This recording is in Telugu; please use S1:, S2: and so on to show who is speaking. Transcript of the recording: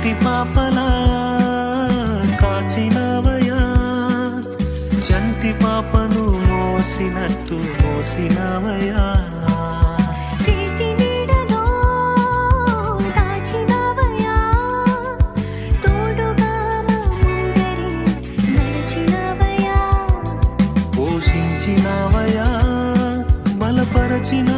S1: కంటి పాపలా కాచినవయా చంటి పాపను మోసినట్టు మోసినవయా పోషించినవయా బలపరచినవయా